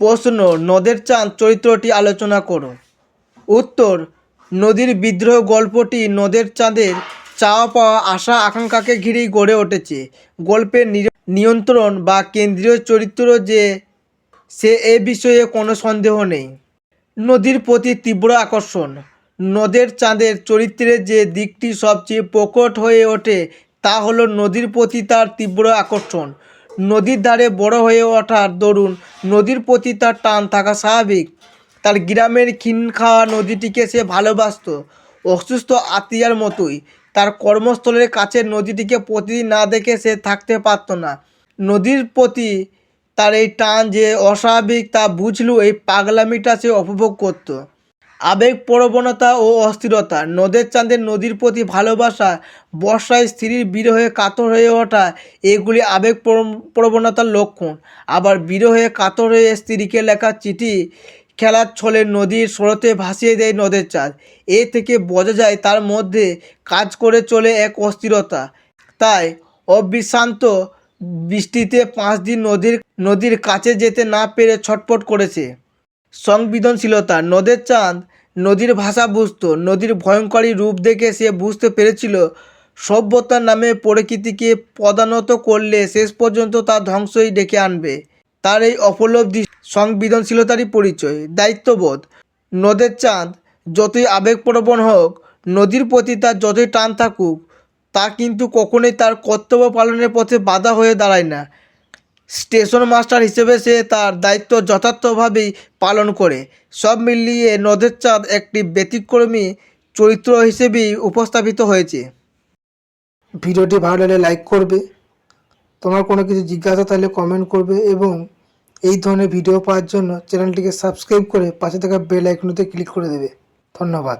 প্রশ্ন, নদের চাঁদ চরিত্রটি আলোচনা করো। উত্তর, নদীর বিদ্রোহ গল্পটি নদের চাঁদের চাওয়া পাওয়া আশা আকাঙ্ক্ষাকে ঘিরেই গড়ে উঠেছে। গল্পের নিয়ন্ত্রণ বা কেন্দ্রীয় চরিত্র যে, সে এ বিষয়ে কোনো সন্দেহ নেই। নদীর প্রতি তীব্র আকর্ষণ, নদের চাঁদের চরিত্রের যে দিকটি সবচেয়ে প্রকট হয়ে ওঠে তা হলো নদীর প্রতি তার তীব্র আকর্ষণ। নদীর ধারে বড় হয়ে ওঠার দরুন নদীর প্রতি তার টান থাকা স্বাভাবিক। তার গ্রামের ক্ষীণ খাওয়া নদীটিকে সে ভালোবাসত অসুস্থ আতিয়ার মতোই। তার কর্মস্থলের কাছে নদীটিকে প্রতিদিন না দেখে সে থাকতে পারত না। নদীর প্রতি তার এই টান যে অস্বাভাবিক তা বুঝলেও এই পাগলামিটা সে উপভোগ করত। আবেগ প্রবণতা ও অস্থিরতা। নদের চাঁদের নদীর প্রতি ভালোবাসা, বর্ষায় স্ত্রীর বিরহে কাতর হয়ে ওঠা, এগুলি আবেগ প্রবণতার লক্ষণ। আবার বিরহে কাতর হয়ে স্ত্রীকে লেখা চিঠি খেলার ছলে নদীর স্রোতে ভাসিয়ে দেয় নদের চাঁদ। এ থেকে বোঝা যায় তার মধ্যে কাজ করে চলে এক অস্থিরতা। তাই অবিশ্রান্ত বৃষ্টিতে পাঁচ দিন নদীর নদীর কাছে যেতে না পেরে ছটফট করেছে। সংবেদনশীলতা, নদের চাঁদ, নদীর ভাষা বুঝতো, নদীর ভয়ঙ্করী রূপ দেখে সে বুঝতে পেরেছিল সভ্যতার নামে প্রকৃতিকে পদানত করলে শেষ পর্যন্ত তার ধ্বংসই ডেকে আনবে। তার এই অপলব্ধি সংবেদনশীলতারই পরিচয়, দায়িত্ববোধ। নদের চাঁদ যতই আবেগপ্রবণ হোক, নদীর প্রতি তার যতই টান থাকুক, তা কিন্তু কখনোই তার কর্তব্য পালনের পথে বাধা হয়ে দাঁড়ায় না। স্টেশন মাস্টার হিসেবে সে তার দায়িত্ব যথার্থভাবেই পালন করে। সব মিলিয়ে নদের চাঁদ একটি ব্যতিক্রমী চরিত্র হিসেবেই উপস্থাপিত হয়েছে। ভিডিওটি ভালো লাগলে লাইক করবে। তোমার কোনো কিছু জিজ্ঞাসা থাকলে কমেন্ট করবে এবং এই ধরনের ভিডিও পাওয়ার জন্য চ্যানেলটিকে সাবস্ক্রাইব করে পাশে থাকা বেল আইকনতে ক্লিক করে দেবে। ধন্যবাদ।